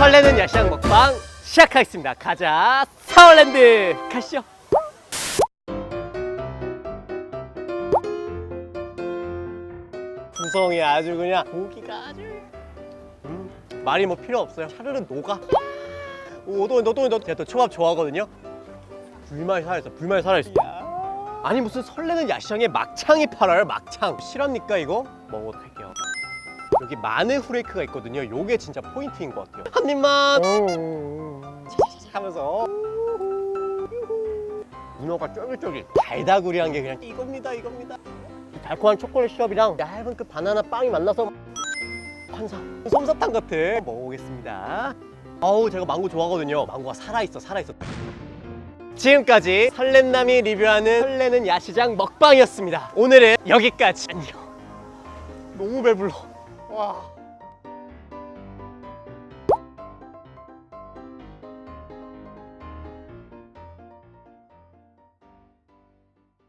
설레는 야시장 먹방 시작하겠습니다. 가자 사월랜드 가시죠. 구성이 아주 그냥 고기가 아주 음, 말이 뭐 필요 없어요. 차르르 녹아. 오도 너도 너 제가 또 초밥 좋아하거든요. 불맛이 살아있어. 불맛이 살아있어. 아니 무슨 설레는 야시장에 막창이 팔아요 막창 실합니까 이거? 먹어보도록 할게요 여기 마늘 후레이크가 있거든요. 요게 진짜 포인트인 것 같아요. 한 입만! 하면서. 문어가 쫄깃쫄깃 달다구리한 게 그냥 이겁니다 이겁니다. 이 달콤한 초콜릿 시럽이랑 얇은 그 바나나 빵이 만나서 환상 솜사탕 같아. 먹어보겠습니다. 어우 제가 망고 좋아하거든요. 망고가 살아있어 살아있어. 지금까지 설렘남이 리뷰하는 설레는 야시장 먹방이었습니다. 오늘은 여기까지. 안녕. 너무 배불러. 와.